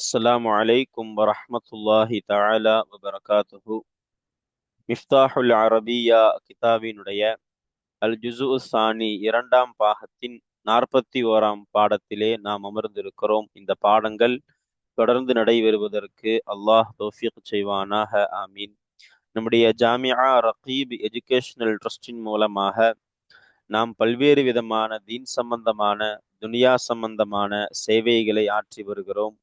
السلام عليكم ورحمة الله تعالى وبركاته மிஃப்தாஹுல் அரபியா கிதாபினுடைய அல் ஜுசு சானி இரண்டாம் பாகத்தின் நாற்பத்தி ஓராம் பாடத்திலே நாம் அமர்ந்திருக்கிறோம் இந்த பாடங்கள் தொடர்ந்து நடைபெறுவதற்கு அல்லாஹ் தௌஃபீக் செய்வானாக ஆமீன் நம்முடைய ஜாமியா ரகீப் எஜுகேஷனல் ட்ரஸ்டின் மூலமாக நாம் பல்வேறு விதமான தீன் சம்பந்தமான துனியா சம்பந்தமான சேவைகளை ஆற்றி வருகிறோம்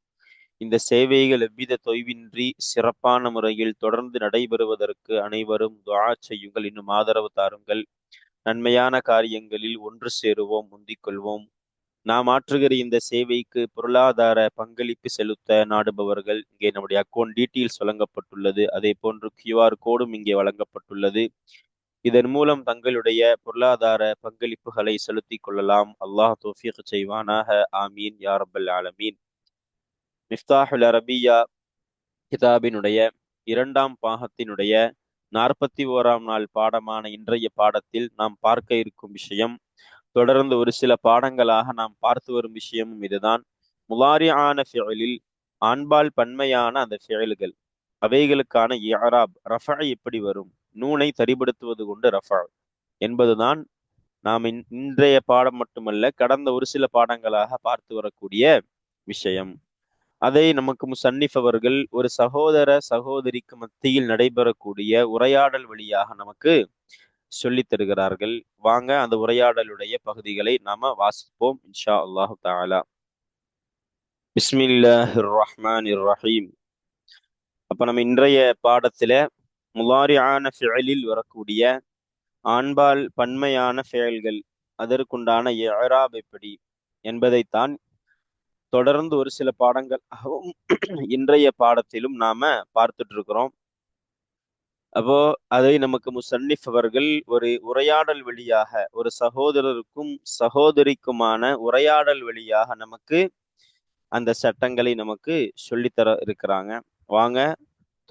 இந்த சேவைகள் எவ்வித தொய்வின்றி சிறப்பான முறையில் தொடர்ந்து நடைபெறுவதற்கு அனைவரும் துவா செய்யுங்கள். இன்னும் ஆதரவு தாருங்கள். நன்மையான காரியங்களில் ஒன்று சேருவோம் முந்திக் கொள்வோம். நாம் ஆற்றுகிற இந்த சேவைக்கு பொருளாதார பங்களிப்பு செலுத்த நாடுபவர்கள் இங்கே நம்முடைய அக்கௌண்ட் டீட்டெயில்ஸ் வழங்கப்பட்டுள்ளது. அதே போன்று கியூஆர் கோடும் இங்கே வழங்கப்பட்டுள்ளது. இதன் மூலம் தங்களுடைய பொருளாதார பங்களிப்புகளை செலுத்திக் கொள்ளலாம். அல்லாஹ் தோஃபிக் செய்வானாக. ஆமீன். யாரபல் ஆலமீன். மிஃப்தாஹுல் அரபியா கிதாபினுடைய இரண்டாம் பாகத்தினுடைய நாற்பத்தி ஓராம் நாள் பாடமான இன்றைய பாடத்தில் நாம் பார்க்க இருக்கும் விஷயம். தொடர்ந்து ஒரு சில பாடங்களாக நாம் பார்த்து வரும் விஷயமும் இதுதான். முலாரியான ஃபியலில் ஆண்பால் பன்மையான அந்த செயல்கள் அவைகளுக்கான இயராப் ரஃபா எப்படி வரும்? நூனை தரிபடுத்துவது கொண்டு ரஃபா என்பதுதான் நாம் இன்றைய பாடம் மட்டுமல்ல கடந்த ஒரு சில பாடங்களாக பார்த்து வரக்கூடிய விஷயம். அதை நமக்கு முசன்னிஃப் அவர்கள் ஒரு சகோதர சகோதரிக்கு மத்தியில் நடைபெறக்கூடிய உரையாடல் வழியாக நமக்கு சொல்லி தருகிறார்கள். வாங்க அந்த உரையாடலுடைய பகுதிகளை நாம வாசிப்போம் இன்ஷா அல்லாஹு தாலா பிஸ்மில்லாஹிர் ரஹ்மான் ரஹீம் அப்ப நம்ம இன்றைய பாடத்துல முலாரியான ஃபெயலில் வரக்கூடிய ஆண்பால் பன்மையான ஃபெயல்கள் அதற்குண்டான எழராப் எப்படி என்பதைத்தான் தொடர்ந்து ஒரு சில பாடங்களாகவும் இன்றைய பாடத்திலும் நாம பார்த்துட்டு இருக்கிறோம் அப்போ அதை நமக்கு முசன்னிஃப் அவர்கள் ஒரு உரையாடல் வழியாக ஒரு சகோதரருக்கும் சகோதரிக்குமான உரையாடல் வழியாக நமக்கு அந்த சட்டங்களை நமக்கு சொல்லித்தர இருக்கிறாங்க. வாங்க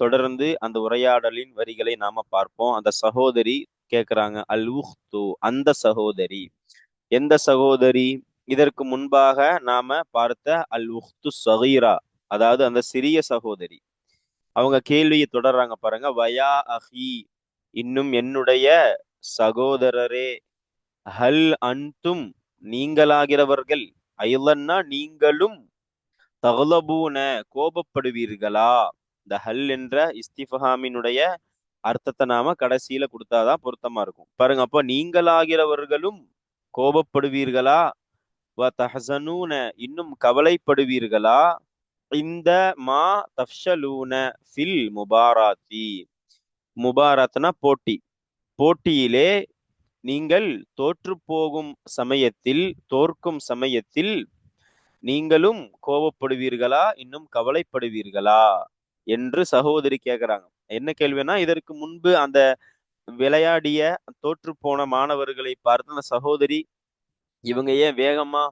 தொடர்ந்து அந்த உரையாடலின் வரிகளை நாம பார்ப்போம். அந்த சகோதரி கேட்கிறாங்க அல் உஹ்து அந்த சகோதரி. எந்த சகோதரி? இதற்கு முன்பாக நாம பார்த்த அல் உஹ்து சகீரா அதாவது அந்த சிறிய சகோதரி. அவங்க கேள்வியை தொடர்றாங்க பாருங்க. வயா அஹி இன்னும் என்னுடைய சகோதரரே ஹல் அன்தும் நீங்களாகிறவர்கள் ஐலன்னா நீங்களும் தகுலபூன கோபப்படுவீர்களா? இந்த ஹல் என்ற இஸ்திஃபஹாமினுடைய அர்த்தத்தை நாம கடைசியில கொடுத்தாதான் பொருத்தமா இருக்கும். பாருங்க அப்போ நீங்களாகிறவர்களும் கோபப்படுவீர்களா? தஹசனூன இன்னும் கவலைப்படுவீர்களா? இந்த மா தஃஷலூன ஃபில் முபாராத்தி. முபாராத்னா போட்டி. போட்டியிலே நீங்கள் தோற்று போகும் சமயத்தில் தோற்கும் சமயத்தில் நீங்களும் கோபப்படுவீர்களா இன்னும் கவலைப்படுவீர்களா? என்று சகோதரி கேட்கிறாங்க என்ன கேள்வினா இதற்கு முன்பு அந்த விளையாடிய தோற்று போன மாணவர்களை பார்த்து அந்த சகோதரி இவங்க ஏன் வேகமா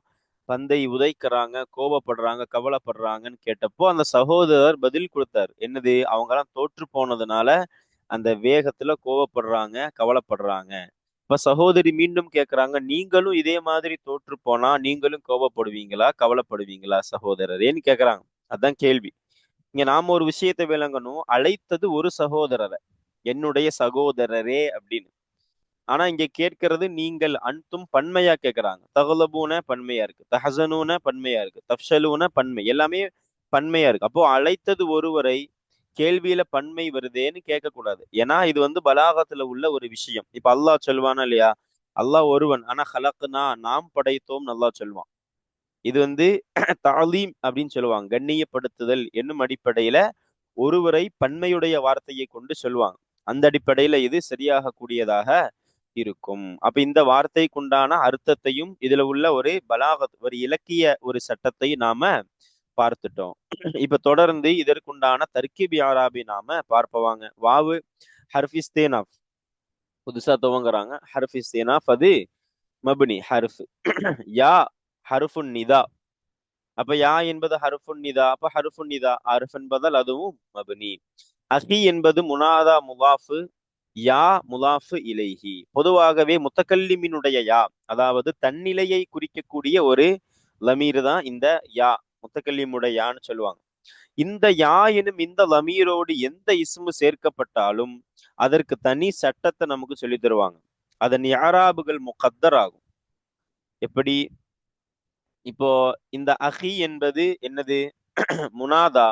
பந்தை உதைக்கிறாங்க கோபப்படுறாங்க கவலைப்படுறாங்கன்னு கேட்டப்போ அந்த சகோதரர் பதில் கொடுத்தார். என்னது? அவங்க எல்லாம் தோற்று போனதுனால அந்த வேகத்துல கோபப்படுறாங்க கவலைப்படுறாங்க. இப்ப சகோதரி மீண்டும் கேக்குறாங்க நீங்களும் இதே மாதிரி தோற்று போனா நீங்களும் கோபப்படுவீங்களா கவலைப்படுவீங்களா சகோதரரேன்னு கேக்குறாங்க. அதான் கேள்வி. இங்க நாம ஒரு விஷயத்தை விளங்கணும். அழைத்தது ஒரு சகோதரரை. என்னுடைய சகோதரரே அப்படின்னு. ஆனா இங்க கேட்கறது நீங்கள் அன்தும் பன்மையா கேட்கறாங்க. தகலபூன பன்மையா இருக்கு. தஹசனூன பன்மையா இருக்கு. தப்ஷலூன பன்மை. எல்லாமே பன்மையா இருக்கு. அப்போ அழைத்தது ஒருவரை கேள்வியில பன்மை வருதேன்னு கேட்க கூடாது ஏன்னா இது வந்து பலாகத்துல உள்ள ஒரு விஷயம். இப்ப அல்லாஹ் சொல்வானா இல்லையா? அல்லாஹ் ஒருவன். ஆனா ஹலக்குனா நாம் படைத்தோம் நல்லா சொல்வான். இது வந்து தாலீம் அப்படின்னு சொல்லுவாங்க. கண்ணியப்படுத்துதல் என்னும் அடிப்படையில ஒருவரை பன்மையுடைய வார்த்தையை கொண்டு சொல்லுவாங்க அந்த அடிப்படையில இது சரியாக கூடியதாக இருக்கும். அப்ப இந்த வார்த்தைக்குண்டான அர்த்தத்தையும் இதுல உள்ள ஒரு பலாகத் ஒரு இலக்கிய ஒரு சட்டத்தை நாம பார்த்துட்டோம். இப்ப தொடர்ந்து இதற்குண்டான தர்கிபி ஆராபி நாம பார்ப்பவாங்க. வாவு ஹர்ஃபிஸ்தேனாஃப் புதுசா துவங்குறாங்க. ஹர்ஃபிஸ்தேனாஃப் அது மபுனி ஹர்ஃப். யா ஹருஃபுன் நிதா. அப்ப யா என்பது ஹருஃபுன் நிதா அப்ப ஹருஃபுன் நிதா. ஹருஃப் என்பதால் அதுவும் மபுனி. அஹி என்பது முனாதா முலாஃபு யா முலாஃபு இலைஹி. பொதுவாகவே முத்தக்கல்லிமினுடைய யா அதாவது தன்னிலையை குறிக்கக்கூடிய ஒரு லமீர் தான் இந்த யா முத்தக்கல்லிமுடைய யான்னு சொல்லுவாங்க. இந்த யா எனும் இந்த லமீரோடு எந்த இஸ்மு சேர்க்கப்பட்டாலும் அதற்கு தனி சட்டத்தை நமக்கு சொல்லி தருவாங்க. அதன் யாராபுகள் முகத்தர் ஆகும். எப்படி? இப்போ இந்த அஹி என்பது என்னது? முனாதா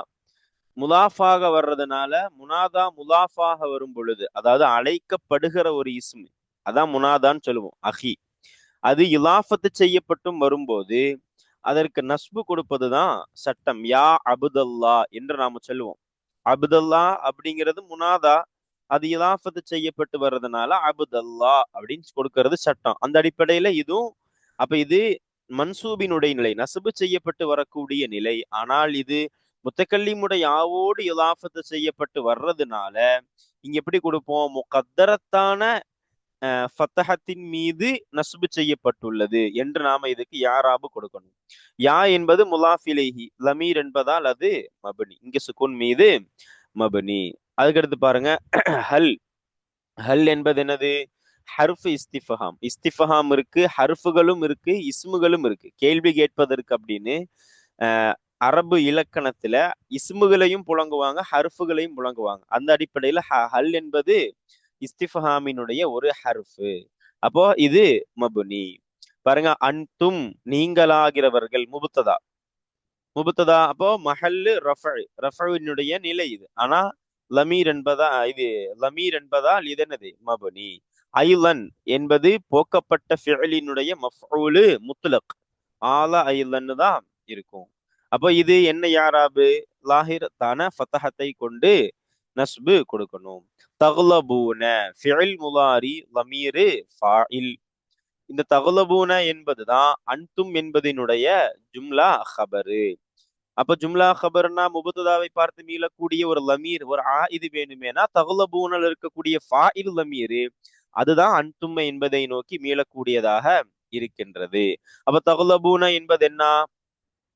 முலாஃபாக வர்றதுனால முனாதா முலாஃபாக வரும் பொழுது அதாவது அழைக்கப்படுகிற ஒரு இஸ்மு அதான் முனாதான்னு சொல்லுவோம் அஹி. அது இலாஃபத்து செய்யப்பட்டும் வரும்போது அதற்கு நஸ்பு கொடுப்பதுதான் சட்டம். யா அபுதல்லா என்று நாம சொல்லுவோம். அபுதல்லா அப்படிங்கிறது முனாதா அது இலாஃபத்து செய்யப்பட்டு வர்றதுனால அபுதல்லா அப்படின்னு கொடுக்கறது சட்டம். அந்த அடிப்படையில இதுவும் அப்ப இது மன்சூபினுடைய நிலை. நசுபு செய்யப்பட்டு வரக்கூடிய நிலை. ஆனால் இது முத்தக்கல்லிமுடைய யாவோடு இலாஃபத்து செய்யப்பட்டு வர்றதுனால இங்க எப்படி கொடுப்போம்? முகத்தரத்தான ஃபத்தகத்தின் மீது நசுபு செய்யப்பட்டுள்ளது என்று நாம இதுக்கு யாராபு கொடுக்கணும். யா என்பது முலாஃபிலேஹி லமீர் என்பதால் அது மபனி. இங்க சுக்குன் மீது மபனி. அதுக்கடுத்து பாருங்க ஹல். ஹல் என்பது என்னது? ஹர்ஃப் இஸ்திஃபஹாம். இஸ்திஃபஹாம் இருக்கு ஹர்ஃபுகளும் இருக்கு இஸ்முகளும் இருக்கு. கேள்வி கேட்பதற்கு அப்படின்னு அரபு இலக்கணத்துல இஸ்முகளையும் புழங்குவாங்க ஹர்ஃபுகளையும் புழங்குவாங்க. அந்த அடிப்படையில ஹல் என்பது இஸ்திஃபஹாமினுடைய ஒரு ஹர்ஃபு. அப்போ இது மபுனி. பாருங்க அன்தும் நீங்களாகிறவர்கள் முபுத்ததா. முபுத்ததா அப்போ மஹல்லு ரஃபு ரஃபழுனுடைய நிலை இது. ஆனா லமீர் என்பதா இது லமீர் என்பதால் இது என்னது? மபுனி. ஐலன் என்பது போக்கப்பட்ட ஃபிழலினுடைய மஃஊலு முத்துலக் ஆல ஐலன்னு தான் இருக்கும். அப்போ இது என்ன யாராபு? லாஹிர் தான ஃபத்தஹத்தை கொண்டு நஸ்பு கொடுக்கணும். தகுலபூன ஃபியல் முலாரி லமீரு ஃபாயில் இந்த தகுலபூன என்பதுதான் அன்தும் என்பதனுடைய ஜும்லா ஹபரு. அப்ப ஜும்லா ஹபர்னா முபத்துதாவை பார்த்து மீளக்கூடிய ஒரு லமீர் ஒரு ஆ இது வேணுமேனா தகுலபூனல் இருக்கக்கூடிய ஃபாயில் லமீரு அதுதான் அன்தும் என்பதை நோக்கி மீளக்கூடியதாக இருக்கின்றது. அப்ப தகுலபூன என்பது என்ன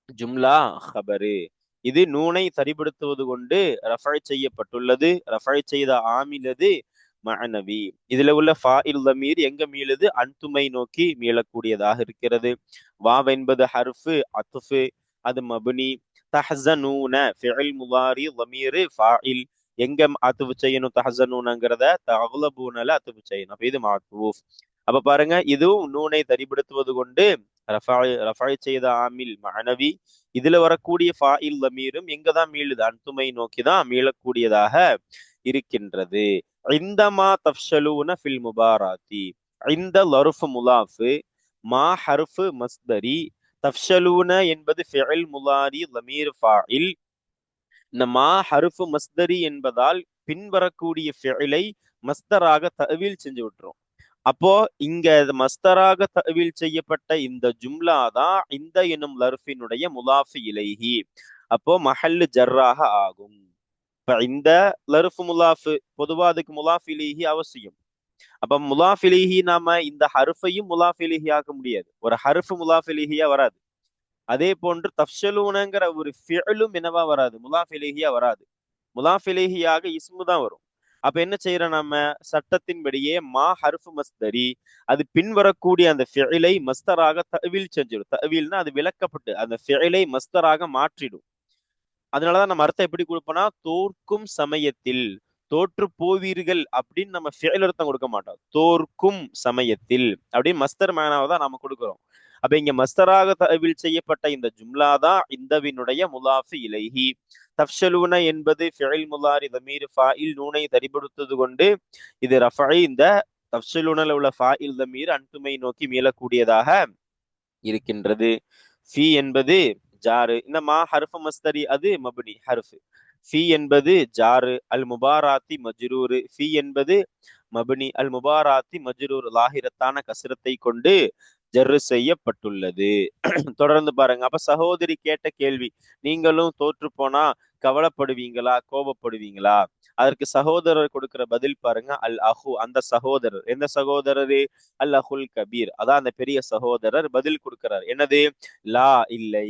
ஜும்லா ஹபரு இது நூனை சரிபடுத்துவது கொண்டு ரஃபழ் செய்யப்பட்டுள்ளது. ரஃபை செய்த ஆமிலது மனவி இதுல உள்ள ஃபா இல் தமீர் எங்க மீளுது அன்துமை நோக்கி மீளக்கூடியதாக இருக்கிறது வாவ் என்பது ஹர்ஃபு அத்துஃபு அது மபுனி தஹசனூன ஃபிஇல் முலாரி லமீர் ஃபாயில் எங்க அத்துவு செய்யணும் தஹசனூனங்கிறத தகுலபூனல அத்துவு செய்யணும் அப்ப இது மாத்துவூஃப் அப்ப பாருங்க இதுவும் நூனை தரிபடுத்துவது கொண்டு ரஃபாய் செய்த ஆமில் மனவி இதுல வரக்கூடிய ஃபாயில் லமீரும் எங்கதான் மீளுது? அன்துமை நோக்கிதான் மீளக்கூடியதாக இருக்கின்றது. இந்தமா தப்ஷலூன ஃபில் முபாராத்தி. இந்த லருஃபு முலாஃபு மா ஹருஃபு மஸ்தரி. தப்ஷலூன என்பது ஃபிஇல் முலாரி லமீர் ஃபாயில். இந்த மா ஹருஃபு மஸ்தரி என்பதால் பின்வரக்கூடிய ஃபிஇலை மஸ்தராக தவில் செஞ்சு விட்டுரும். அப்போ இங்க மஸ்தராக தவில் செய்யப்பட்ட இந்த ஜும்லா தான் இந்த எனும் லர்ஃபினுடைய முலாஃபி இலைஹி. அப்போ மஹல்லு ஜர்ராக ஆகும். இப்ப இந்த லர்ஃபு முலாஃபு பொதுவா அதுக்கு முலாஃப் அவசியம். அப்ப முலாஃப் நாம இந்த ஹருஃபையும் முலாஃப் ஆக்க முடியாது. ஒரு ஹர்ஃபு முலாஃப் வராது. அதே போன்று தப்ஷலூனங்கிற ஒரு ஃபியலும் என்னவா வராது? முலாஃப் வராது. முலாஃபிலிஹியாக இஸ்மு தான் வரும். அப்ப என்ன செய்யறோம் நம்ம சட்டத்தின்படியே மா ஹர்ஃபு மஸ்தரி அது பின்வரக்கூடிய அந்த ஃபியலை மஸ்தராக தவில் செஞ்சிடும். தவில்னா அது விளக்கப்பட்டு அந்த ஃபெயிலை மஸ்தராக மாற்றிடும். அதனாலதான் நம்ம அர்த்தம் எப்படி கொடுப்போம்னா தோற்கும் சமயத்தில் தோற்று போவீர்கள் அப்படின்னு நம்ம ஃபியல் அர்த்தம் கொடுக்க மாட்டோம். தோற்கும் சமயத்தில் அப்படின்னு மஸ்தர் மேனாவை தான் நம்ம கொடுக்குறோம். அப்ப இங்க மஸ்தராக தவில் செய்யப்பட்ட இந்த ஜும்லா தான் இந்தவினுடைய முலாஃபி இலைஹி. தப்ஷலூன என்பது ஃபிழில் முலாரி தமீர் ஃபாயில் நூனை தரிபடுத்தது கொண்டு இது ரஃபை இந்த தப்ஷலூனல உள்ள ஃபாயில் தமீர் அன்துமை நோக்கி மீளக்கூடியதாக இருக்கின்றது. ஃபி என்பது ஜாரு. இந்த மா ஹர்ஃபு மஸ்தரி அது மபுனி ஹர்ஃப். ஃபி என்பது ஜாரு. அல் முபாராத்தி மஜ்ரூரு. ஃபி என்பது மபுனி. அல் முபாராத்தி மஜ்ரூர். லாஹிரத்தான கசிரத்தை கொண்டு ஜர்ரு செய்யப்பட்டுள்ளது. தொடர்ந்து பாருங்க. அப்ப சகோதரி கேட்ட கேள்வி நீங்களும் தோற்று போனா கவலைப்படுவீங்களா? கோபப்படுவீங்களா? அதற்கு சகோதரர் கொடுக்கிற பதில் பாருங்க. அல் அஹு அந்த சகோதரர். எந்த சகோதரரு? அல் அஹுல் கபீர். அதான் அந்த பெரிய சகோதரர் பதில் கொடுக்கிறார். என்னது? லா இல்லை.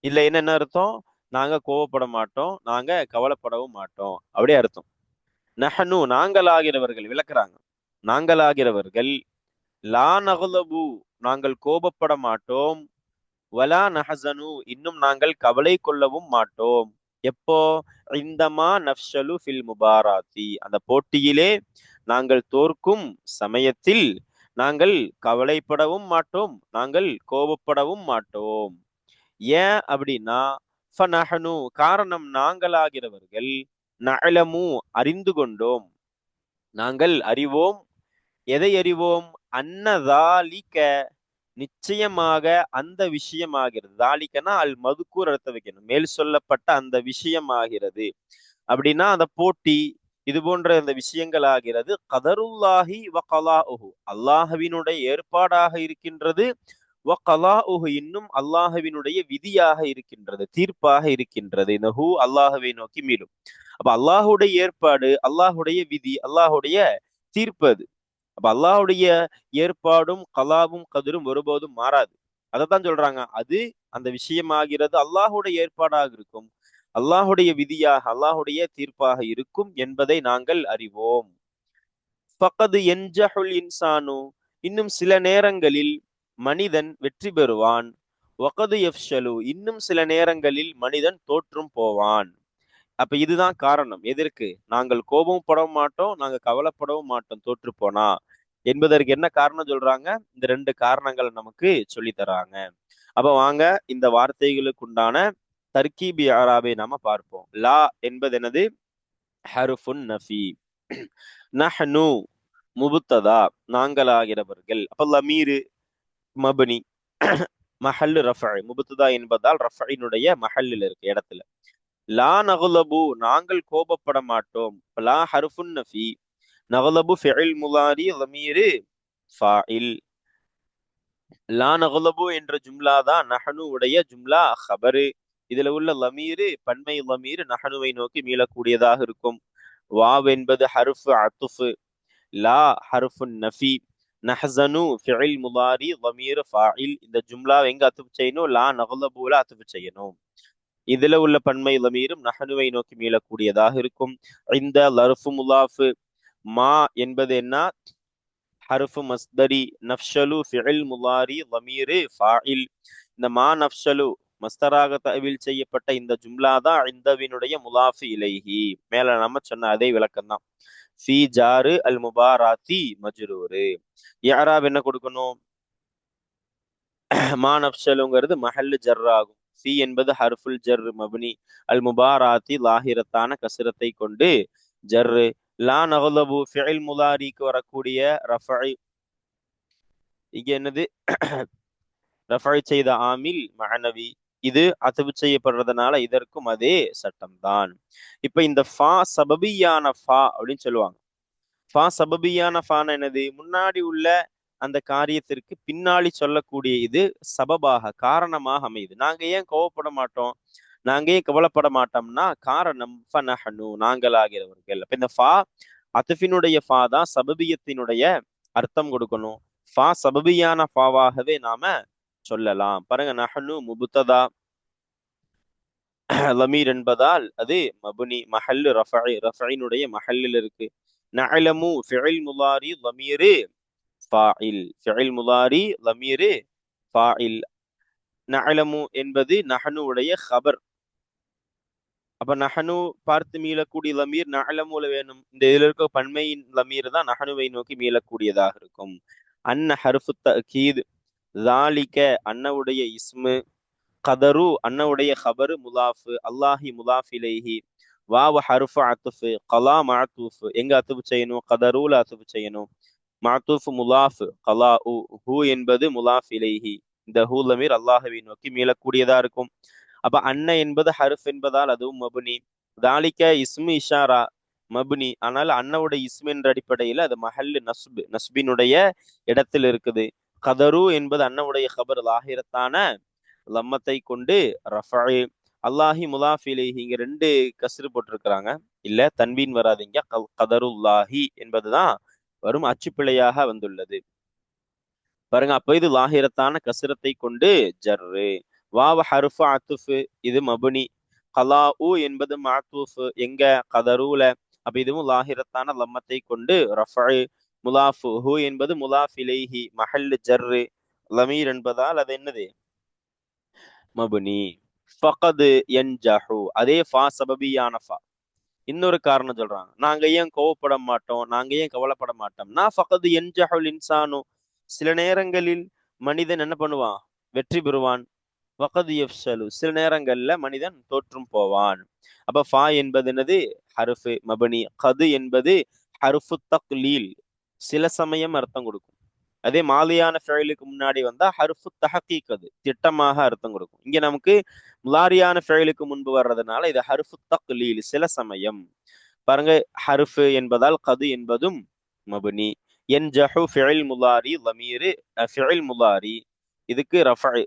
இல்ல என்ன அர்த்தம்? நாங்க கோவப்பட மாட்டோம். நாங்க கவலைப்படவும் மாட்டோம். அப்படியே அர்த்தம். நஹனு நாங்களாகிறவர்கள் விளக்குறாங்க. நாங்களாகிறவர்கள் லா நகுலபு நாங்கள் கோபப்பட மாட்டோம். வலா நஹசனு இன்னும் நாங்கள் கவலை கொள்ளவும் மாட்டோம். எப்போ? இந்தமா நஃப்ஷலு ஃபில் முபாராத்தி. அந்த போட்டியிலே நாங்கள் தோற்கும் சமயத்தில் நாங்கள் கவலைப்படவும் மாட்டோம். நாங்கள் கோபப்படவும் மாட்டோம். ஏன் அப்படின்னா ஃபனஹனு காரணம் நாங்களாகிறவர்கள் நஅலமு அறிந்து கொண்டோம். நாங்கள் அறிவோம் எதை அறிவோம் அன்னதாலிக்க நிச்சயமாக அந்த விஷயமாகிறது. தாலிக்கனா அல் மதுக்கூர் அர்த்த வைக்கணும். மேல் சொல்லப்பட்ட அந்த விஷயமாகிறது. அப்படின்னா அந்த போட்டி இது போன்ற இந்த விஷயங்கள் ஆகிறது கதருல்லாஹி வ உஹு அல்லாஹவினுடைய ஏற்பாடாக இருக்கின்றது. வ கலாஹு இன்னும் அல்லாஹவினுடைய விதியாக இருக்கின்றது. தீர்ப்பாக இருக்கின்றது. இந்த ஹூ அல்லாஹவை நோக்கி மீளும். அப்ப அல்லாஹுடைய ஏற்பாடு அல்லாஹுடைய விதி அல்லாஹுடைய தீர்ப்பு அது. அப்ப அல்லாஹுடைய ஏற்பாடும் கலாவும் கதிரும் ஒருபோதும் மாறாது. அதைத்தான் சொல்றாங்க. அது அந்த விஷயமாகிறது அல்லாஹுடைய ஏற்பாடாக இருக்கும். அல்லாஹுடைய விதியாக அல்லாஹுடைய தீர்ப்பாக இருக்கும் என்பதை நாங்கள் அறிவோம். பக்கது என்ஜஹுல் இன்சானு. இன்னும் சில நேரங்களில் மனிதன் வெற்றி பெறுவான். வகது எஃப்ஷலு. இன்னும் சில நேரங்களில் மனிதன் தோற்றும் போவான். அப்ப இதுதான் காரணம். எதற்கு? நாங்கள் கோபம் பட மாட்டோம் நாங்க கவலைப்படவும் மாட்டோம் தோற்று போனா என்பதற்கு என்ன காரணம் சொல்றாங்க? இந்த ரெண்டு காரணங்களை நமக்கு சொல்லி தராங்க. அப்ப வாங்க இந்த வார்த்தைகளுக்கு உண்டான தர்கீபி ஆராவை நாம பார்ப்போம். லா என்பது எனது ஹருஃபுன் நஃபி. நஹ்னு முபுத்ததா நாங்களாகிறவர்கள். அப்ப லமீரு மபனி மஹல்லு ரஃபை. முபுத்ததா என்பதால் ரஃபைனுடைய மஹல்லில் இருக்கு இடத்துல. லா நகுலபு நாங்கள் கோபப்பட மாட்டோம் லா ஹர்ஃபுன் நஃபி நகுலபு ஃபெயில் முலாரி லமீரு ஃபாயில் லா நகுலபு என்ற ஜும்லா தான் நஹனு உடைய ஜும்லா ஹபரு. இதுல உள்ள லமீரு பன்மை லமீரு நஹனுவை நோக்கி மீளக்கூடியதாக இருக்கும். வாவ் என்பது ஹருஃபு அத்துஃபு. லா ஹருஃபுன் நஃபி நஹசனு ஃபிஇல் முலாரி லமீர் ஃபாயில் இந்த ஜும்லா எங்க அத்துப்பு செய்யணும்? லா நகுலபுல அத்துப்பு செய்யணும். இதுல உள்ள பன்மை லமீரும் நஹனுவை நோக்கி மீளக்கூடியதாக இருக்கும். இந்த லருஃபு முலாஃபு மா என்பது என்ன? ஹருஃபு மஸ்தரி நஃப்ஷலு ஃபிஇல் முலாரி லமீரு ஃபாயில் இந்த மா நஃப்ஷலு மஸ்தராக தவில் செய்யப்பட்ட இந்த ஜும்லா தான் இந்தவினுடைய முலாஃபு இலைஹி. மேல நம்ம சொன்ன அதே விளக்கம் தான் ஃபி ஜாரு அல் முபாராத்தி மஜ்ரூரு. யாராப் என்ன கொடுக்கணும்? மா நஃப்ஷலுங்கிறது மஹல்லு ஜர்ராகும். சி என்பது ஹர்ஃபுல் ஜர் மப்னி. அல் முபாராத்தி லாஹிரத்தான கசிரத்தை கொண்டு ஜர்ரு. லா நகுலபு ஃபிஇல் முலாரிக்கு வரக்கூடிய ரஃபை. இங்க என்னது? ரஃபை செய்த ஆமில் மகனவி இது அசபு செய்யப்படுறதுனால இதற்கும் அதே சட்டம்தான். இப்ப இந்த ஃபா சபபியான ஃபா அப்படின்னு சொல்லுவாங்க. ஃபா சபபியான ஃபான என்னது? முன்னாடி உள்ள அந்த காரியத்திற்கு பின்னாடி சொல்லக்கூடிய இது சபபாக காரணமாக அமையுது. நாங்க ஏன் கோவப்பட மாட்டோம்? நாங்க ஏன் கவலைப்பட மாட்டோம்னா காரணம் ஃபனஹனு நாங்களாகிறவர்கள். அப்ப இந்த ஃபா அத்துஃபினுடைய ஃபா தான் சபபியத்தினுடைய அர்த்தம் கொடுக்கணும். ஃபா சபபியான ஃபாவாகவே நாம சொல்லலாம். பாருங்க நஹனு முபுத்ததா. லமீர் என்பதால் அது மபுனி மஹல்லு ரஃபை ரஃபைனுடைய மஹல்லில் இருக்கு. நஅலமு ஃபிஇல் முலாரி லமீரு. ஃபாயில் ஃபியில் முதாரி லமீரு ஃபாயில் நலமு என்பது நஹனுடைய ஹபர் அப்ப நஹனு பார்த்து மீளக்கூடிய லமீர் நலமுல வேணும். இந்த இதுல இருக்க பன்மையின் லமீர் தான் நஹனுவை நோக்கி மீளக்கூடியதாக இருக்கும். அன்ன ஹர்ஃபு தகீத். லாலிக்க அன்னவுடைய இஸ்மு. கதரு அன்னவுடைய ஹபரு முலாஃபு. அல்லாஹி முலாஃபிலேஹி வாவ ஹருஃபு அத்துஃபு. கலாம் அத்துஃபு எங்க அத்துஃபு செய்யணும்? கதரூல அத்துஃபு செய்யணும். மாத்தூஃப் முலாஃபு கலா உ ஹூ என்பது முலாஃபிலைஹி இந்த ஹூ லமீர் அல்லாஹவை நோக்கி மீளக்கூடியதா இருக்கும். அப்ப அன்ன என்பது ஹருஃப் என்பதால் அதுவும் மபுனி. தாலிக்க இஸ்மு இஷாரா மபுனி. ஆனால் அன்னவுடைய இஸ்மு என்ற அடிப்படையில் அது மஹல்லு நஸ்பு நஸ்பினுடைய இடத்தில் இருக்குது. கதரு என்பது அன்னவுடைய ஹபர் லாகிரத்தான லம்மத்தை கொண்டு ரஃபை அல்லாஹி முலாஃபிலேஹி இங்க ரெண்டு கஸ்ரு போட்டிருக்கிறாங்க. இல்ல தன்வீன் வராதிங்க. கதருல்லாஹி என்பதுதான் வரும் அச்சுப்பிழையாக வந்துள்ளது. பாருங்க அப்ப இது லாகிரத்தான கசிரத்தை கொண்டு ஜர்ரு. வாவ ஹருஃபு அத்துஃபு இது மபுனி. கலா உ என்பது மாத்தூஃபு. எங்க? கதரூல. அப்ப இதுவும் லாகிரத்தான லம்மத்தை கொண்டு ரஃபு. முலாஃபு ஹூ என்பது முலாஃபிலைஹி. மஹல்லு ஜர்ரு. லமீர் என்பதால் அது என்னது? மபுனி. ஃபகது என்ஜஹு. அதே ஃபா சபபியான ஃபா. இன்னொரு காரணம் சொல்றாங்க. நாங்க ஏன் கோவப்பட மாட்டோம்? நாங்க ஏன் கவலைப்பட மாட்டோம்னா ஃபகது என்ஜஹுல் இன்சானு. சில நேரங்களில் மனிதன் என்ன பண்ணுவான்? வெற்றி பெறுவான். வகது எஃப்சலு. சில நேரங்கள்ல மனிதன் தோற்றும் போவான். அப்ப ஃபா என்பது என்னது? ஹருஃபு மபனி. கது என்பது ஹருஃபு தக்லீல். சில சமயம் அர்த்தம் கொடுக்கும். அதே மாலியான ஃபெயிலுக்கு முன்னாடி வந்தா ஹருஃபு தஹக்கீக் அது திட்டமாக அர்த்தம் கொடுக்கும். இங்க நமக்கு முலாரியான ஃபெயிலுக்கு முன்பு வர்றதுனால இது ஹருஃபு தக்லீல் சில சமயம். பாருங்க ஹருஃபு என்பதால் கது என்பதும் மபுனி. என் ஜஹு ஃபெயில் முலாரி லமீரு ஃபெயில் முலாரி. இதுக்கு ரஃபாய்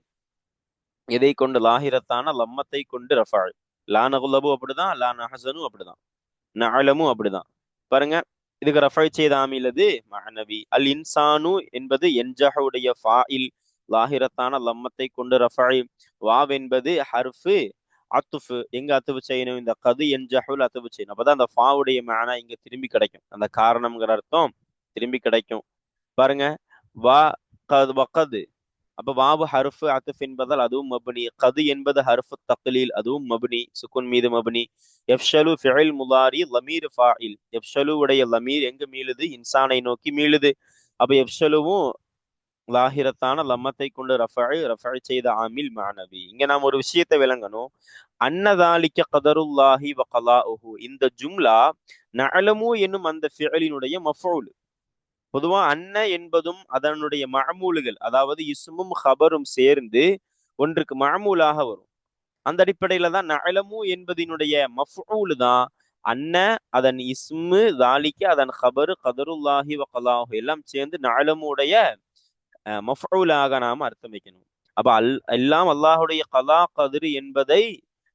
இதை கொண்டு லாஹிரத்தான லம்மத்தை கொண்டு ரஃபாய் லா நகுலபு அப்படிதான் லா நஹசனும் அப்படிதான். நஅலமும் அப்படிதான். பாருங்க இதுக்கு ரஃபை செய்த ஆமிலது மஹனவி. அல் இன்சானு என்பது என்ஜஹுடைய ஃபாயில். லாஹிரத்தான லம்மத்தை கொண்டு ரஃபை வாவ் என்பது ஹர்ஃபு அத்துஃபு. எங்க அத்துவு செய்யணும்? இந்த கது என்ஜஹுல் அத்துவு செய்யணும். அப்பதான் அந்த ஃபாவுடைய மேனா இங்க திரும்பி கிடைக்கும். அந்த காரணம்ங்கிற அர்த்தம் திரும்பி கிடைக்கும். பாருங்க. வா கது வக்கது அப்ப வாவு ஹருஃபு அத்துஃப் என்பதால் அதுவும் மபுனி. கது என்பது ஹருஃபு தக்லீல் அதுவும் மபுனி. சுக்குன் மீது மபுனி. எஃப்ஷலு ஃபிஇல் முலாரி லமீர் ஃபாயில் எஃப்ஷலு உடைய லமீர் எங்க மீளுது? இன்சானை நோக்கி மீளுது. அப்ப எஃப்ஷலுவும் லாஹிரத்தான லம்மத்தை கொண்டு ரஃபாய் ரஃபாய் செய்த ஆமில் மாணவி இங்க நாம் ஒரு விஷயத்தை விளங்கணும். அன்னதாலிக்க கதருல்லாஹி வகலாஹு இந்த ஜும்லா நலமு என்னும் அந்த ஃபிஅலினுடைய மஃபூல். பொதுவா அன்ன என்பதும் அதனுடைய மழமூலுகள் அதாவது இசுமும் ஹபரும் சேர்ந்து ஒன்றுக்கு மழமூலாக வரும். அந்த அடிப்படையில தான் நலமு என்பதினுடைய மஃஊலு தான் அன்ன அதன் இஸ்மு தாலிக்கு அதன் ஹபரு கதருல்லாஹி வகலாஹு எல்லாம் சேர்ந்து நலமுடைய மஃஊலாக நாம் அர்த்தம் வைக்கணும். அப்ப அல் எல்லாம் அல்லாஹுடைய கலா கதிர் என்பதை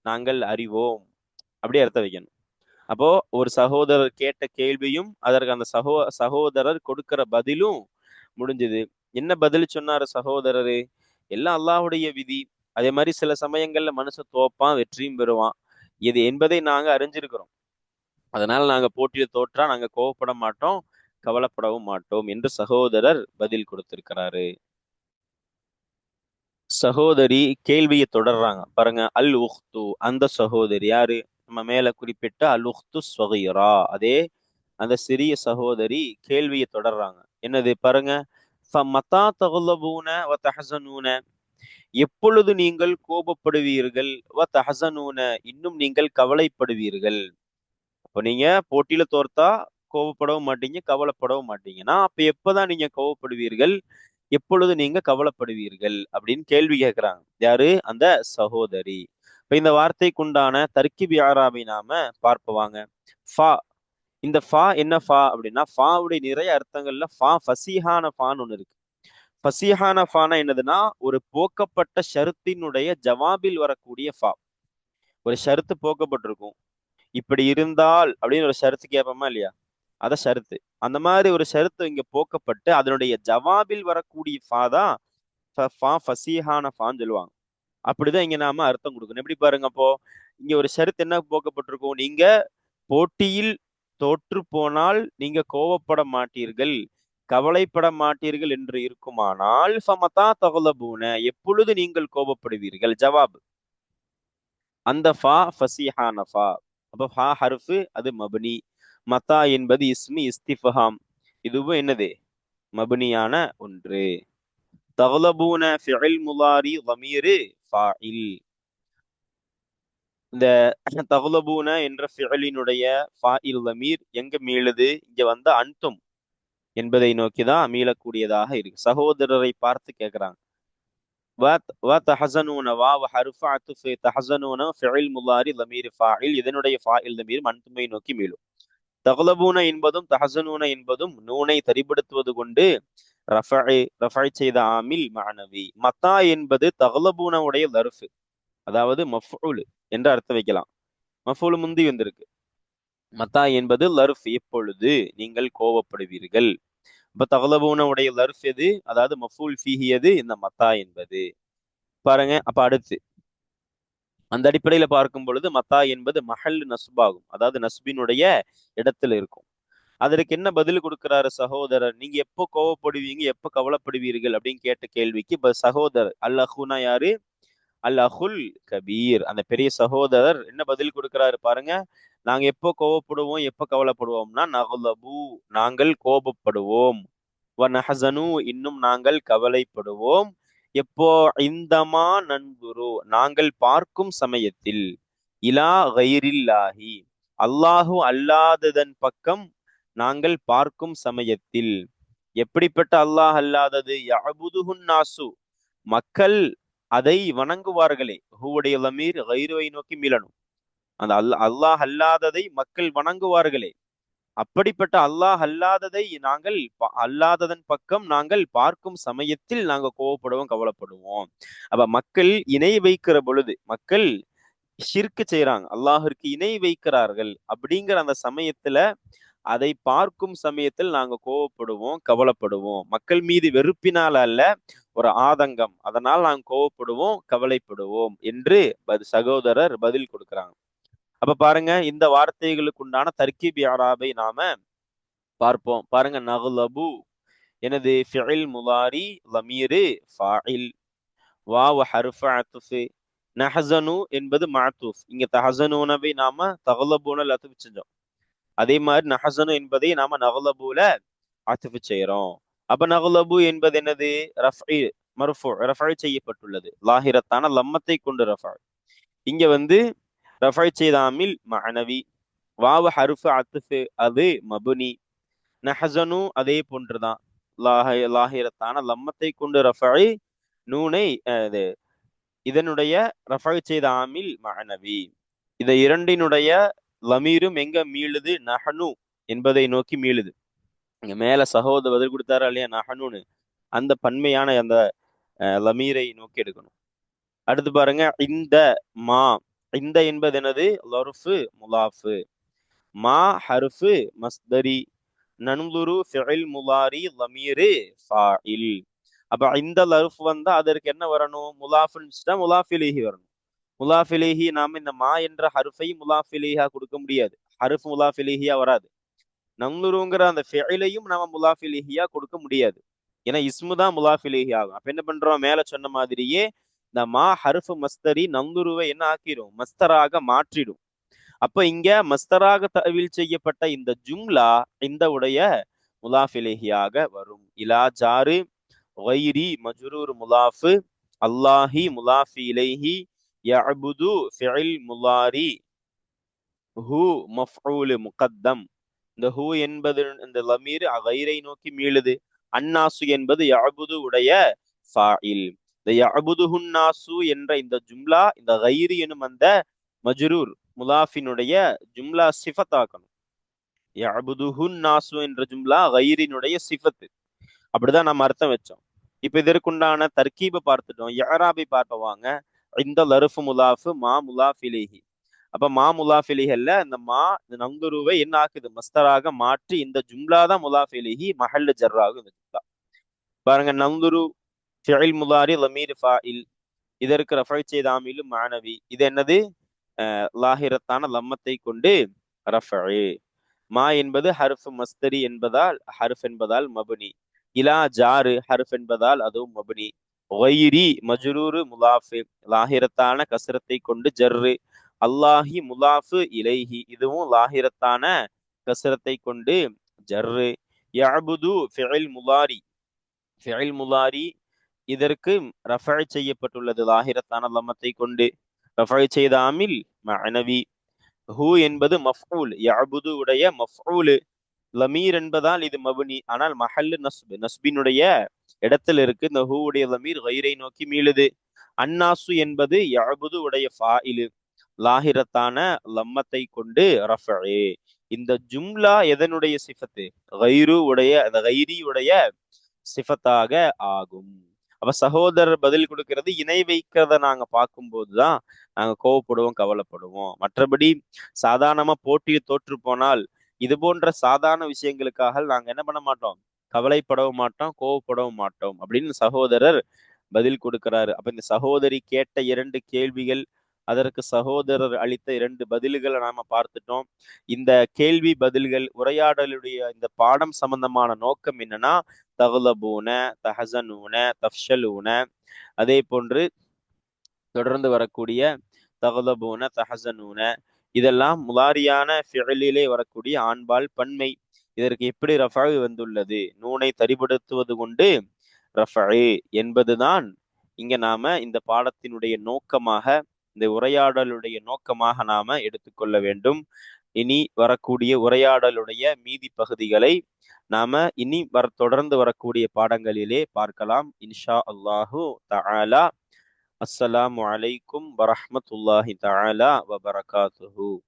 நாங்கள் அறிவோம். அப்படி அர்த்தம் வைக்கணும். அப்போ ஒரு சகோதரர் கேட்ட கேள்வியும் அதற்கு அந்த சகோ சகோதரர் கொடுக்கிற பதிலும் முடிஞ்சது. என்ன பதில் சொன்னாரு சகோதரரு? எல்லாம் அல்லாஹுடைய விதி. அதே மாதிரி சில சமயங்கள்ல மனுஷன் தோப்பான் வெற்றியும் பெறுவான். இது என்பதை நாங்க அறிஞ்சிருக்கிறோம். அதனால நாங்க போட்டியில தோற்றா நாங்க கோவப்பட மாட்டோம் கவலைப்படவும் மாட்டோம் என்று சகோதரர் பதில் கொடுத்திருக்கிறாரு. சகோதரி கேள்வியை தொடர்றாங்க. பாருங்க அல் உஹ்து அந்த சகோதரி யாரு? நம்ம மேல குறிப்பிட்ட அலுஹ்து ஸ்வகீரா அதே அந்த சிறிய சகோதரி கேள்வியை தொடர்றாங்க. என்னது பாருங்க. மத்தா தகுலபூன வ தஹசனூன. எப்பொழுது நீங்கள் கோபப்படுவீர்கள்? வ தஹசனூன. இன்னும் நீங்கள் கவலைப்படுவீர்கள். அப்ப நீங்க போட்டியில தோர்த்தா கோபப்படவும் மாட்டீங்க கவலைப்படவும் மாட்டீங்கன்னா அப்ப எப்பதான் நீங்க கோவப்படுவீர்கள் எப்பொழுது நீங்க கவலைப்படுவீர்கள்? அப்படின்னு கேள்வி கேட்கிறாங்க யாரு? அந்த சகோதரி. இப்ப இந்த வார்த்தைக்குண்டான தர்க்கிபி ஆராபை நாம பார்ப்பவாங்க. ஃபா. இந்த ஃபா என்ன ஃபா அப்படின்னா ஃபாவுடைய நிறைய அர்த்தங்கள்ல ஃபா ஃபசீஹான ஃபான்னு ஒண்ணு இருக்கு. ஃபசீஹான ஃபானா என்னதுன்னா ஒரு போக்கப்பட்ட ஷருத்தினுடைய ஜவாபில் வரக்கூடிய ஃபா. ஒரு ஷருத்து போக்கப்பட்டிருக்கும். இப்படி இருந்தால் அப்படின்னு ஒரு ஷருத்து கேட்போமா இல்லையா? அத ஷருத்து. அந்த மாதிரி ஒரு ஷருத்து இங்க போக்கப்பட்டு அதனுடைய ஜவாபில் வரக்கூடிய ஃபா தான் ஃபா ஃபசீஹான ஃபான்னு சொல்லுவாங்க. அப்படிதான் இங்க நாம அர்த்தம் கொடுக்கணும். எப்படி பாருங்க அப்போ இங்க ஒரு ஷருத்து என்ன போக்கப்பட்டிருக்கும்? நீங்க போட்டியில் தோற்று போனால் நீங்க கோவப்பட மாட்டீர்கள் கவலைப்பட மாட்டீர்கள் என்று இருக்குமானால் ஃபமதா தகுலபூன எப்பொழுது நீங்கள் கோபப்படுவீர்கள்? ஜவாப். அந்த ஃபா ஃபசிஹான ஃபா. அப்ப ஃபா ஹர்ஃபு அது மபனி. மத்தா என்பது இஸ்மி இஸ்திஃபஹாம். இதுவும் என்னது? மபனியான ஒன்று. தகுலபூன ஃபிஇல் முலாரி வமீரு ஃபாயில் இந்த தகுலபூன என்ற ஃபிஅலினுடைய ஃபாயில் லமீர் எங்க மீளுது? இங்க வந்த அன்தும் என்பதை நோக்கிதான் மீளக்கூடியதாக இருக்கு. சகோதரரை பார்த்து கேட்கிறாங்க இதனுடைய ஃபாயில் லமீர் அன்துமை நோக்கி மீளும். தகுலபூன என்பதும் தஹசனூன என்பதும் நூனை தரிப்படுத்துவது கொண்டு ரஃபை ரஃபை செய்த ஆமில் மாணவி. மத்தா என்பது தகலபூனவுடைய தருஃபு அதாவது மஃபூல் என்று அர்த்தம் வைக்கலாம். மஃபூல் முந்தி வந்திருக்கு. மத்தா என்பது லர்ஃப். எப்பொழுது நீங்கள் கோவப்படுவீர்கள். இப்ப தகலபூனவுடைய உடைய லர்ஃப் எது? அதாவது மஃபூல் ஃபீஹி எது? இந்த மத்தா என்பது. பாருங்க அப்ப அடுத்து. அந்த அடிப்படையில பார்க்கும் பொழுது மத்தா என்பது மஹல் நஸ்பாகும். அதாவது நஸ்பினுடைய இடத்துல இருக்கும். அதற்கு என்ன பதில் கொடுக்கிறாரு சகோதரர்? நீங்க எப்போ கோவப்படுவீங்க எப்போ கவலைப்படுவீர்கள் அப்படின்னு கேட்ட கேள்விக்கு சகோதரர் சகோதரர் அல்லஹூனா யாரு? அல் அஹுல் கபீர். அந்த பெரிய சகோதரர் என்ன பதில் கொடுக்கிறாரு பாருங்க. நாங்க எப்போ கோவப்படுவோம் எப்போ கவலைப்படுவோம்னா நகுலபு நாங்கள் கோபப்படுவோம். இன்னும் நாங்கள் கவலைப்படுவோம். எப்போ இந்தமா நண்புரு நாங்கள் பார்க்கும் சமயத்தில் இலா கைரில்லாஹி அல்லாஹு அல்லாததன் பக்கம் நாங்கள் பார்க்கும் சமயத்தில். எப்படிப்பட்ட அல்லாஹ் அல்லாதது? யஅபுதுஹுன் நாசு மக்கள் அதை வணங்குவார்களே. ஹூவுடைய லமீர் கைருவை நோக்கி மீளணும். அந்த அல்ல அல்லாஹ் அல்லாததை மக்கள் வணங்குவார்களே. அப்படிப்பட்ட அல்லாஹ் அல்லாததை நாங்கள் அல்லாததன் பக்கம் நாங்கள் பார்க்கும் சமயத்தில் நாங்க கோவப்படுவோம் கவலைப்படுவோம். அப்ப மக்கள் இணை வைக்கிற பொழுது மக்கள் ஷிர்க்கு செய்யறாங்க அல்லாஹிற்கு இணை வைக்கிறார்கள். அப்படிங்கிற அந்த சமயத்துல அதை பார்க்கும் சமயத்தில் நாங்க கோவப்படுவோம் கவலைப்படுவோம். மக்கள் மீது வெறுப்பினால் அல்ல ஒரு ஆதங்கம். அதனால் நாங்க கோவப்படுவோம் கவலைப்படுவோம் என்று பது- சகோதரர் பதில் கொடுக்கிறாங்க. அப்ப பாருங்க இந்த வார்த்தைகளுக்கு உண்டான தர்கீப் யாராபை நாம பார்ப்போம். பாருங்க நகுலபு. எனது ஃபிஇல் முலாரி லமீரு ஃபாயில் வாவ் ஹர்ஃப அத்துஃபு. நஹசனு என்பது மாத்தூஃப். இங்க தஹசனூனவை நாம தகலபூனல் அத்துஃபு செஞ்சோம். அதே மாதிரி நஹசனு என்பதை நாம நகலபுல அத்துஃபு செய்யறோம் அப்ப நகலபு என்பது என்னது? ரஃபி மர்ஃபு ரஃபை செய்யப்பட்டுள்ளது. லாஹிரத்தான லம்மத்தை கொண்டு ரஃபா. இங்க வந்து ரஃபை செய்தாமில் மனவி வாவு ஹருஃபு அத்துஃபு அது மபுனி. நஹசனு அதே போன்றுதான். லாஹ லாஹிரத்தான லம்மத்தை கொண்டு ரஃபை நூனை இது இதனுடைய ரஃபை செய்த ஆமில் மஅனவி. இதை இரண்டினுடைய லமீரும் எங்க மீளுது? நஹனு என்பதை நோக்கி மீளுது. இங்க மேல சகோதரர் பதில் கொடுத்தாரா இல்லையா? நஹனுன்னு. அந்த பன்மையான அந்த லமீரை நோக்கி எடுக்கணும். அடுத்து பாருங்க இந்த மா. இந்த என்பது என்னது? லொர்ஃபு முலாஃபு. மா ஹருஃபு மஸ்தரி. நன்லுரு ஃபிஇல் முலாரி லமீரு ஃபாயில் அப்ப இந்த லருஃப் வந்தா அதற்கு என்ன வரணும்? முலாஃபுன்னு முலாஃபிலிஹி வரணும். முலாஃபிலேஹி நாம இந்த மா என்ற ஹருஃபை முலாஃபிலேஹா கொடுக்க முடியாது. ஹருஃப் முலாஃபிலேஹியா வராது. நங்குருங்கிற அந்த ஃபெயிலையும் நம்ம முலாஃபிலேஹியா கொடுக்க முடியாது. ஏன்னா இஸ்மு தான் முலாஃபிலேஹி ஆகும். அப்போ என்ன பண்றோம்? மேல சொன்ன மாதிரியே இந்த மா ஹருஃபு மஸ்தரி நங்குருவை என்ன ஆக்கிடும்? மஸ்தராக மாற்றிடும். அப்ப இங்க மஸ்தராக தவில் செய்யப்பட்ட இந்த ஜும்லா இந்த உடைய முலாஃபிலேஹியாக வரும். இலா ஜாரு ஒய்ரி மஜ்ரூர் முலாஃபு அல்லாஹி முலாஃபிலேஹி யஅபுது ஃபிஇல் முலாரி ஹூ மஃபூலு முகத்தம் இந்த ஹூ என்பது இந்த லமீர் கைரை நோக்கி மீளுது. அன்னாசு என்பது யஅபுது உடைய ஃபாயில். இந்த யஅபுதுஹுன்னாசு என்ற இந்த ஜும்லா இந்த கைரி எனும் அந்த மஜ்ரூர் முலாஃபினுடைய ஜும்லா சிஃபத்தாக்கணும். யஅபுதுஹுன்னாசு என்ற ஜும்லா கைரினுடைய சிஃபத்து. அப்படிதான் நம்ம அர்த்தம் வச்சோம். இப்ப இதற்குண்டான தர்கீபை பார்த்துட்டோம். யாராபை பார்ப்பவாங்க இந்த லருஃபு முலாஃபு மா முலாஃபிலேஹி. அப்ப மா முலாஃபிலிஹல்ல இந்த மா இந்த நங்குருவை என்ன ஆக்குது? மஸ்தராக மாற்றி இந்த ஜும்லா தான் முலாஃபிலிஹி மஹல்ல ஜர்ராகும் இந்த ஜும்லா. பாருங்க நங்குரு ஃபிஇல் முலாரி லமீர் ஃபாயில் இதற்கு இருக்கிற செய்த ஆமிலு மாணவி இது என்னது? லாஹிரத்தான லம்மத்தை கொண்டு ரஃபு மா என்பது ஹர்ஃப் மஸ்தரி என்பதால் ஹர்ஃப் என்பதால் மபுனி. இலா ஜாரு ஹர்ஃப் என்பதால் அதுவும் மபுனி. ஒயிரி மஜ்ரூரு முலாஃபு. லாஹிரத்தான கசரத்தை கொண்டு ஜர்ரு. அல்லாஹி முலாஃபு இலைஹி. இதுவும் லாஹிரத்தான கசரத்தை கொண்டு ஜர்ரு. யாபுது ஃபிஇல் முலாரி. ஃபிஇல் முலாரி இதற்கு ரஃபை செய்யப்பட்டுள்ளது. லாஹிரத்தான லம்மத்தை கொண்டு ரஃபை செய்த அமில் மனவி ஹூ என்பது மஃபூல் யாபுது உடைய மஃபூலு லமீர் என்பதால் இது மபுனி. ஆனால் மஹல்லு நஸ்பு. நஸ்பினுடைய இடத்துல இருக்கு. இந்த ஹூ உடைய லமீர் நோக்கி மீளுது. அன்னாசு என்பது யபுது உடைய ஃபாயிலு லாஹிரத்தான லம்மத்தை கொண்டு ரஃபே இந்த ஜும்லா எதனுடைய சிஃபத்து? கயிறு உடைய அந்த கைரி உடைய சிஃபத்தாக ஆகும். அப்ப சகோதரர் பதில் கொடுக்கிறது இணை வைக்கிறத நாங்க பார்க்கும்போதுதான் நாங்க கோவப்படுவோம் கவலைப்படுவோம். மற்றபடி சாதாரணமா போட்டியில் தோற்று போனால் இது போன்ற சாதாரண விஷயங்களுக்காக நாங்க என்ன பண்ண மாட்டோம்? கவலைப்படவும் மாட்டோம் கோவப்படவும் மாட்டோம் அப்படின்னு சகோதரர் பதில் கொடுக்கிறாரு. அப்ப இந்த சகோதரி கேட்ட இரண்டு கேள்விகள் அதற்கு சகோதரர் அளித்த இரண்டு பதில்களை நாம பார்த்துட்டோம். இந்த கேள்வி பதில்கள் உரையாடலுடைய இந்த பாடம் சம்பந்தமான நோக்கம் என்னன்னா தகுலபூன தஹசனூன தஃஷலூன அதே போன்று தொடர்ந்து வரக்கூடிய தகுலபூன தஹசனூன. இதெல்லாம் முலாரியான ஃபிழலிலே வரக்கூடிய ஆண்பால் பன்மை. இதற்கு எப்படி ரஃபா வந்துள்ளது? நூனை தரிபடுத்துவது கொண்டு ரஃபா என்பதுதான் இங்க நாம இந்த பாடத்தினுடைய நோக்கமாக இந்த உரையாடலுடைய நோக்கமாக நாம எடுத்துக்கொள்ள வேண்டும். இனி வரக்கூடிய உரையாடலுடைய மீதி பகுதிகளை நாம இனி வர தொடர்ந்து வரக்கூடிய பாடங்களிலே பார்க்கலாம். இன்ஷா அல்லாஹு தஆலா. அஸ்ஸலாமு அலைக்கும் வரஹமத்துல்லாஹி தஆலா வபரகாத்துஹு.